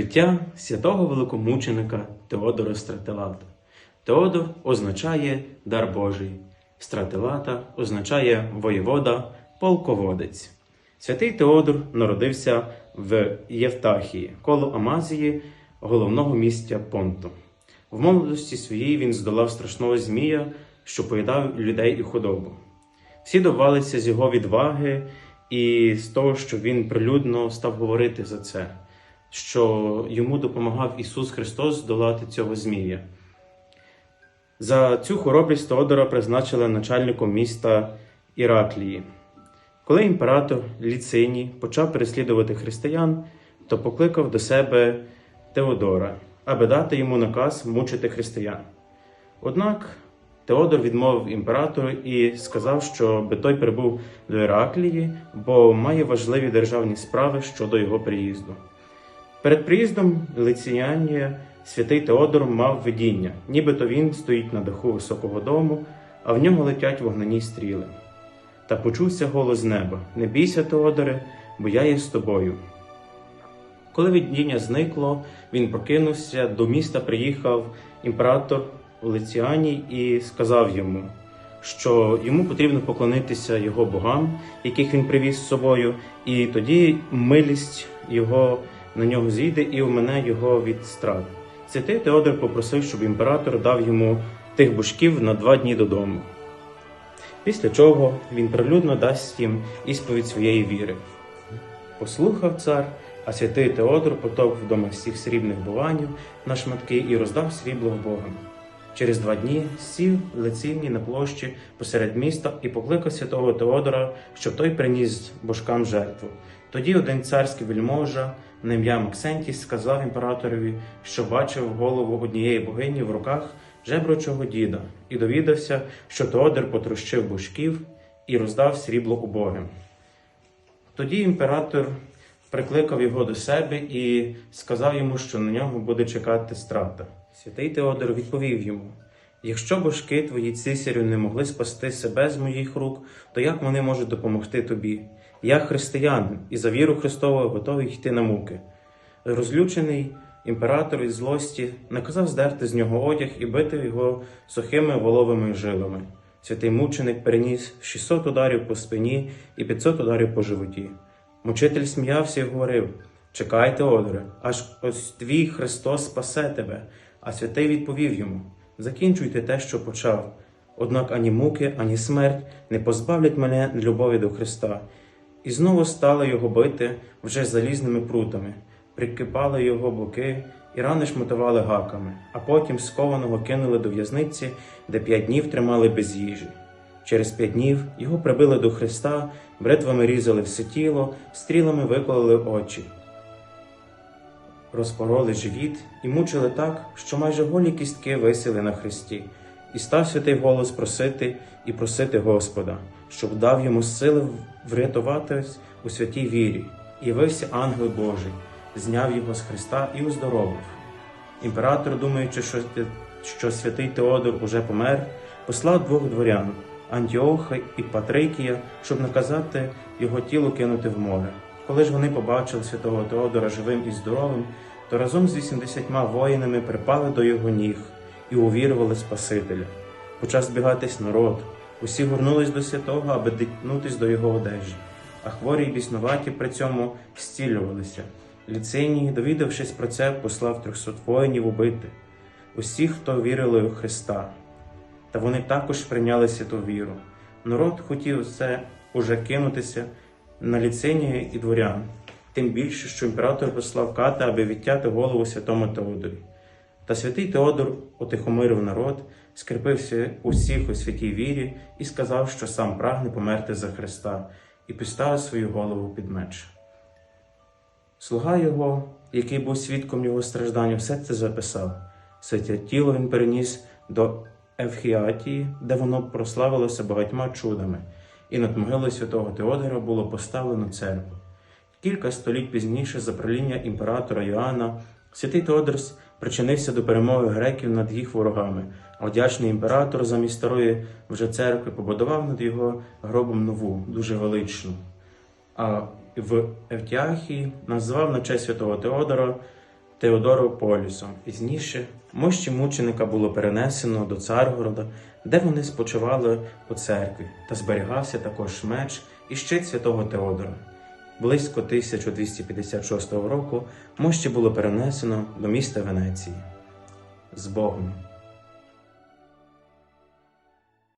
Життя святого великомученика Теодора Стратилата. Теодор означає дар Божий, Стратилата означає воєвода, полководець. Святий Теодор народився в Євтахії, коло Амазії, головного місця Понту. В молодості своїй він здолав страшного змія, що поїдав людей і худобу. Всі довалися з його відваги і з того, що він прилюдно став говорити за це, що йому допомагав Ісус Христос здолати цього змія. За цю хоробрість Теодора призначили начальником міста Іраклії. Коли імператор Ліциній почав переслідувати християн, то покликав до себе Теодора, аби дати йому наказ мучити християн. Однак Теодор відмовив імператору і сказав, що би той прибув до Іраклії, бо має важливі державні справи щодо його приїзду. Перед приїздом Лиціянія святий Теодор мав видіння, нібито він стоїть на даху високого дому, а в нього летять вогняні стріли. Та почувся голос неба: Не бійся, Теодоре, бо я є з тобою. Коли видіння зникло, він прокинувся, до міста приїхав імператор Лиціаній і сказав йому, що йому потрібно поклонитися його богам, яких він привіз з собою, і тоді милість його на нього зійде і вмене його від страт. Святий Теодор попросив, щоб імператор дав йому тих божків на два дні додому. Після чого він прилюдно дасть їм ісповідь своєї віри. Послухав цар, а святий Теодор потоп вдома всіх срібних буванів на шматки і роздав срібло Богам. Через два дні сів лицінні на площі посеред міста і покликав святого Теодора, щоб той приніс божкам жертву. Тоді один царський вельможа на ім'я Максентій сказав імператорові, що бачив голову однієї богині в руках жеброчого діда, і довідався, що Теодор потрощив божків і роздав срібло убогим. Тоді імператор прикликав його до себе і сказав йому, що на нього буде чекати страта. Святий Теодор відповів йому: якщо божки твої цисарю не могли спасти себе з моїх рук, то як вони можуть допомогти тобі? Я християнин і за віру Христову готовий йти на муки. Розлючений імператор із злості наказав здерти з нього одяг і бити його сухими воловими жилами. Святий мученик переніс 600 ударів по спині і 500 ударів по животі. Мучитель сміявся і говорив: Чекай, Теодоре, аж ось твій Христос спасе тебе. А святий відповів йому: Закінчуйте те, що почав. Однак ані муки, ані смерть не позбавлять мене любові до Христа. І знову стали його бити вже залізними прутами, прикипали його боки і рани шматували гаками, а потім скованого кинули до в'язниці, де п'ять днів тримали без їжі. Через п'ять днів його прибили до Христа, бритвами різали все тіло, стрілами викололи очі, розпороли живіт і мучили так, що майже голі кістки висіли на хресті, і став святий голос просити і просити Господа, щоб дав йому сили врятуватись у святій вірі, і явився ангел Божий, зняв його з Христа і оздоровив. Імператор, думаючи, що, що святий Теодор уже помер, послав двох дворян Антіоха і Патрикія, щоб наказати його тіло кинути в море. Коли ж вони побачили святого Теодора живим і здоровим, то разом з 80 воїнами припали до його ніг і увірували Спасителя. Почав збігатись народ, усі горнулись до святого, аби дитнутись до його одежі, а хворі й біснуваті при цьому зцілювалися. Ліциній, довідавшись про це, послав трьохсот воїнів убити усіх, хто вірили у Христа. Та вони також прийняли святу віру. Народ хотів це уже кинутися на ліцинія і дворян, тим більше, що імператор послав ката, аби відтяти голову святому Теодорі. Та святий Теодор утихомирив народ, скріпився усіх у святій вірі і сказав, що сам прагне померти за Христа, і підставив свою голову під меч. Слуга його, який був свідком його страждань, все це записав. Святе тіло він переніс до Евхіатії, де воно прославилося багатьма чудами, і над могилою святого Теодора було поставлено церкву. Кілька століть пізніше, за правління імператора Йоанна, святий Теодор причинився до перемоги греків над їх ворогами, а вдячний імператор замість старої вже церкви побудував над його гробом нову, дуже величну. А в Евтіахії назвав на честь святого Теодора Теодорополісом. Пізніше мощі мученика було перенесено до Царгорода, де вони спочивали у церкві, та зберігався також меч і щит святого Теодора. Близько 1256 року мощі було перенесено до міста Венеції. З Богом!